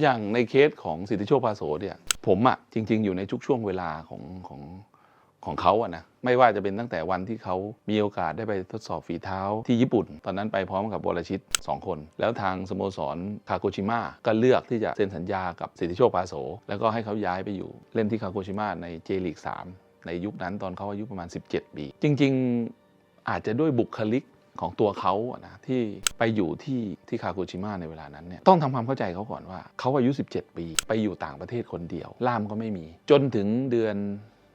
อย่างในเคสของสิทธิโชคพาโสเนี่ยผมอะจริง ๆ อยู่ในทุกช่วงเวลาของของของเขาอะนะไม่ว่าจะเป็นตั้งแต่วันที่เขามีโอกาสได้ไปทดสอบฝีเท้าที่ญี่ปุ่น ตอนนั้นไปพร้อมกับวรชิต 2 คน แล้วทางสโมสรคาโกชิมะก็เลือกที่จะเซ็นสัญญากับสิทธิโชคพาโส แล้วก็ให้เขาย้ายไปอยู่เล่นที่คาโกชิมะในเจลีก3ในยุคนั้นตอนเขาอายุประมาณ 17 ปี จริง ๆ อาจจะด้วยบุคลิก ของตัวเขาอะนะที่ไปอยู่ที่ที่คาโกชิมะในเวลานั้นเนี่ยต้องทำความเข้าใจเขาก่อนว่าเขาอายุ 17 ปี ไปอยู่ต่างประเทศคนเดียว ล่ามก็ไม่มี จนถึงเดือน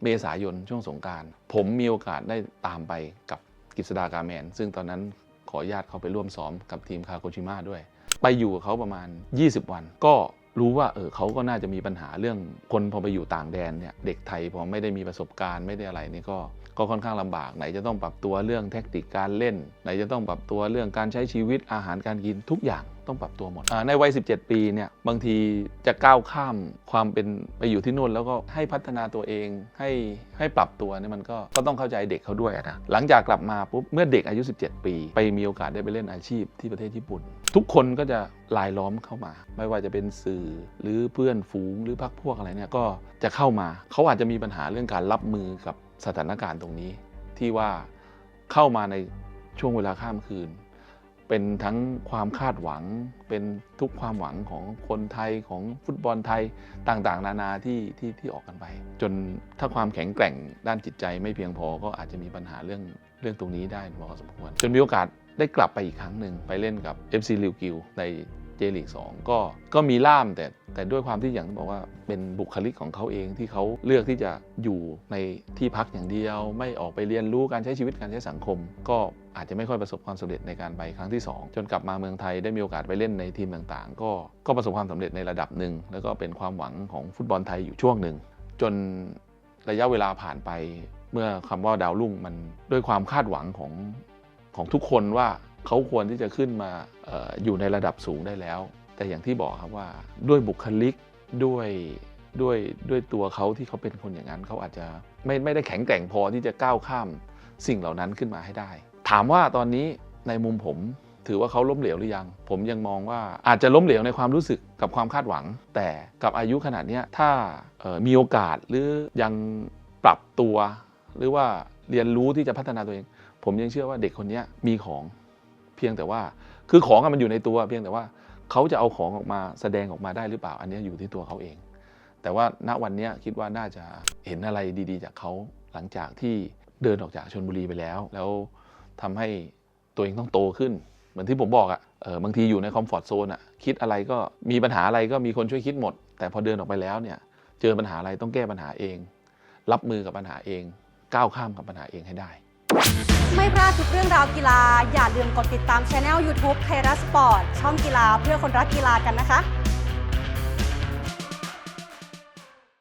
เมษายนช่วงสงการ ผมมีโอกาสได้ตามไปกับกฤษดากาแมน ซึ่งตอนนั้นขออนุญาตเขาไปร่วมซ้อมกับทีมคาโกชิมะด้วย ไปอยู่กับเขาประมาณ 20 วันก็ รู้ว่าเออเขาก็น่าจะมีปัญหาเรื่องคนพอไปอยู่ต่างแดนเนี่ยเด็กไทยพอไม่ได้มีประสบการณ์ไม่ได้อะไรนี่ก็ก็ค่อนข้างลำบากไหนจะต้องปรับตัวเรื่องแทคนิคการเล่น ไหนจะต้องปรับตัวเรื่องการใช้ชีวิตอาหารการกินทุกอย่างต้องปรับตัวหมด ในวัย 17 ปีเนี่ยบางทีจะก้าวข้ามความเป็นไปอยู่ที่นู่น แล้วก็ให้พัฒนาตัวเองให้ให้ปรับตัวเนี่ยมันก็ก็ต้องเข้าใจเด็กเขาด้วยนะหลังจากกลับมาปุ๊บเมื่อเด็กอายุ 17 ปี ไปมีโอกาสได้ไปเล่นอาชีพที่ประเทศญี่ปุ่น ทุกคนก็จะลายล้อมเข้ามา ไม่ว่าจะเป็นสื่อหรือเพื่อนฝูงหรือพรรคพวกอะไรเนี่ยก็จะเข้ามาเขาอาจจะมีปัญหาเรื่องการรับมือกับสถานการณ์ตรงนี้ ที่ว่าเข้ามาในช่วงเวลาข้ามคืน เป็นทั้งความคาดหวัง เป็นทุกความหวังของคนไทยของฟุตบอลไทยต่างๆ นานาที่ที่ที่ออกกันไป จนถ้าความแข็งแกร่งด้านจิตใจไม่เพียงพอก็อาจจะมีปัญหาเรื่องเรื่องตรงนี้ได้พอสมควร จนมีโอกาสได้กลับไปอีกครั้งหนึ่งไปเล่นกับ FC ลิวกิวใน เจลีก2ก็ก็มีล่ามแต่แต่ด้วยความที่อย่างที่บอกว่าเป็นบุคลิกของเขาเองที่เขาเลือกที่จะอยู่ในที่พักอย่างเดียว ไม่ออกไปเรียนรู้การใช้ชีวิตการใช้สังคม ก็อาจจะไม่ค่อยประสบความสำเร็จในการไปครั้งที่ 2 จนกลับมาเมืองไทยได้มีโอกาสไปเล่นในทีมต่างๆ ก็ก็ประสบความสำเร็จในระดับหนึ่งแล้วก็เป็นความหวังของฟุตบอลไทยอยู่ช่วงหนึ่งจนระยะเวลาผ่านไป เมื่อคำว่าดาวรุ่งมันด้วยความคาดหวังของของทุกคนว่า เขาควรที่จะขึ้นมาอออยู่ในระดับสูงได้แล้ว แต่อย่างที่บอกครับว่าด้วยบุคลิกด้วยด้วยด้วยตัวเขาที่เขาเป็นคนอย่างนั้นเขาอาจจะไม่ไม่ได้แข็งแกร่งพอที่จะก้าวข้ามสิ่งเหล่านั้นขึ้นมาให้ได้ ถามว่าตอนนี้ในมุมผมถือว่าเขาล้มเหลวหรือยัง ผมยังมองว่าอาจจะล้มเหลวในความรู้สึกกับความคาดหวัง แต่กับอายุขนาดนี้ถ้ามีโอกาสหรือยังปรับตัว หรือว่าเรียนรู้ที่จะพัฒนาตัวเอง ผมยังเชื่อว่าเด็กคนนี้มีของ พียงแต่ว่าคือของมันอยู่ในตัว เพียงแต่ว่าเขาจะเอาของออกมาแสดงออกมาได้หรือเปล่า อันนี้อยู่ที่ตัวเขาเอง แต่ว่าณวันนี้คิดว่าน่าจะเห็นอะไรดีๆ จากเขาหลังจากที่เดินออกจากชนบุรีไปแล้ว แล้วทำให้ตัวเองต้องโตขึ้น เหมือนที่ผมบอกอะเออบางทีอยู่ในคอมฟอร์ทโซนอะคิดอะไรก็มีปัญหาอะไรก็มีคนช่วยคิดหมด แต่พอเดินออกไปแล้วเนี่ยเจอปัญหาอะไรต้องแก้ปัญหาเอง รับมือกับปัญหาเอง ก้าวข้ามกับปัญหาเองให้ได้ ไม่พลาดทุกเรื่องราวกีฬา อย่าลืมกดติดตามช anel YouTube ไทยรัฐสปอร์ตช่องกีฬาเพื่อคนรักกีฬากันนะคะ